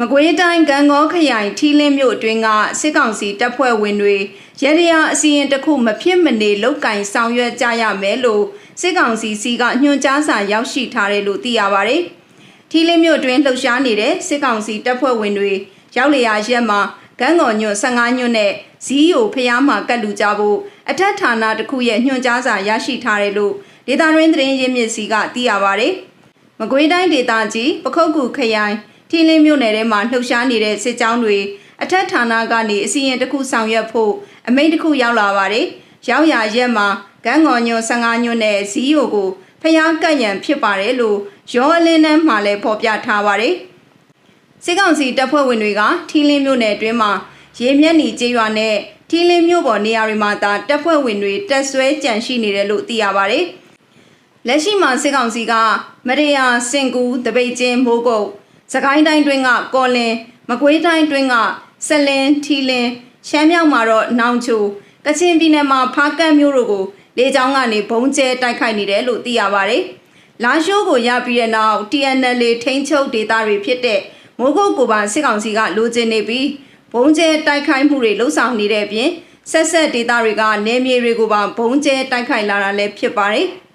မကွေးတိုင်းကံကောခရိုင်ထီလင်းမြို့အတွင်းကစစ်ကောင်စီတပ်ဖွဲ့ဝင်တွေရရရာအစီရင်တစ်ခုမဖြစ်မနေလုတ်ကင်ဆောင်ရွက်ကြရမယ်လို့စစ်ကောင်စီစီကညွှန်ကြားစာရောက်ရှိထားတယ်လို့သိရပါဗျ။ထီလင်းမြို့အတွင်းလှုပ်ရှားနေတဲ့စစ်ကောင်စီတပ်ဖွဲ့ဝင်တွေရောက်လျာရက်မှာကန်းကော်ညွန့်15ညွန့်နဲ့ဇီးယိုဖျားမှာကတ်လူကြဖို့အထက်ဌာနတစ်ခုရဲ့ညွှန်ကြားစာရရှိထားတယ်လို့ဒေတာရင်းသတင်းရင်းမြစ်စီကသိရပါဗျ။မကွေးတိုင်းဒေသကြီးပခုတ်ကူခရိုင် ထီလင်းမြို့နယ်ထဲမှာလှုပ်ရှားနေတဲ့စစ်ကြောင်းတွေအထက်ဌာနကနေအစီရင်တစ်ခုဆောင်ရွက်ဖို့အမိန့်တစ်ခုရောက်လာပါတယ်။ရောက်ရရက်မှာဂန်းငေါ်ညွန်15ညွန်နဲ့ဇီးယိုကိုဖျားကတ်ရန်ဖြစ်ပါတယ်လို့ရောအလင်းနှမ်းမှလည်းဖော်ပြထားပါတယ်။စစ်ကောင်စီတပ်ဖွဲ့ဝင်တွေကထီလင်းမြို့နယ်အတွင်းမှာရေမျက်နှီကျေးရွာနဲ့ထီလင်းမြို့ပေါ်နေရာတွေမှာသာတပ်ဖွဲ့ဝင်တွေတက်ဆွဲကြန့်ရှိနေတယ်လို့သိရပါတယ်။လက်ရှိမှာစစ်ကောင်စီကမရေယာစင်ကူတပိတ်ချင်းမိုးကုတ် စကိုင်းတိုင်းတွင်းကကော်လင်မကွေးတိုင်းတွင်းကဆက်လင်းထီလင်းရှမ်းမြောက်မှာတော့နောင်ချိုကချင်ပြည်နယ်မှာဖားကတ်မြို့တို့ကိုလေကြောင်းကနေဘုံကျဲတိုက်ခိုက်နေတယ်လို့သိရပါတယ်။လာရှိုးကိုရပြီးတဲ့နောက် TNL ထိန်းချုပ်ဒေသတွေဖြစ်တဲ့မိုးကုတ်ကိုပါစစ်ကောင်စီကလိုချင်နေပြီးဘုံကျဲတိုက်ခိုက်မှုတွေလှုံ့ဆော်နေတဲ့အပြင်ဆက်ဆက်ဒေသတွေကနေမြေတွေကိုပါဘုံကျဲတိုက်ခိုက်လာတာလည်းဖြစ်ပါတယ်။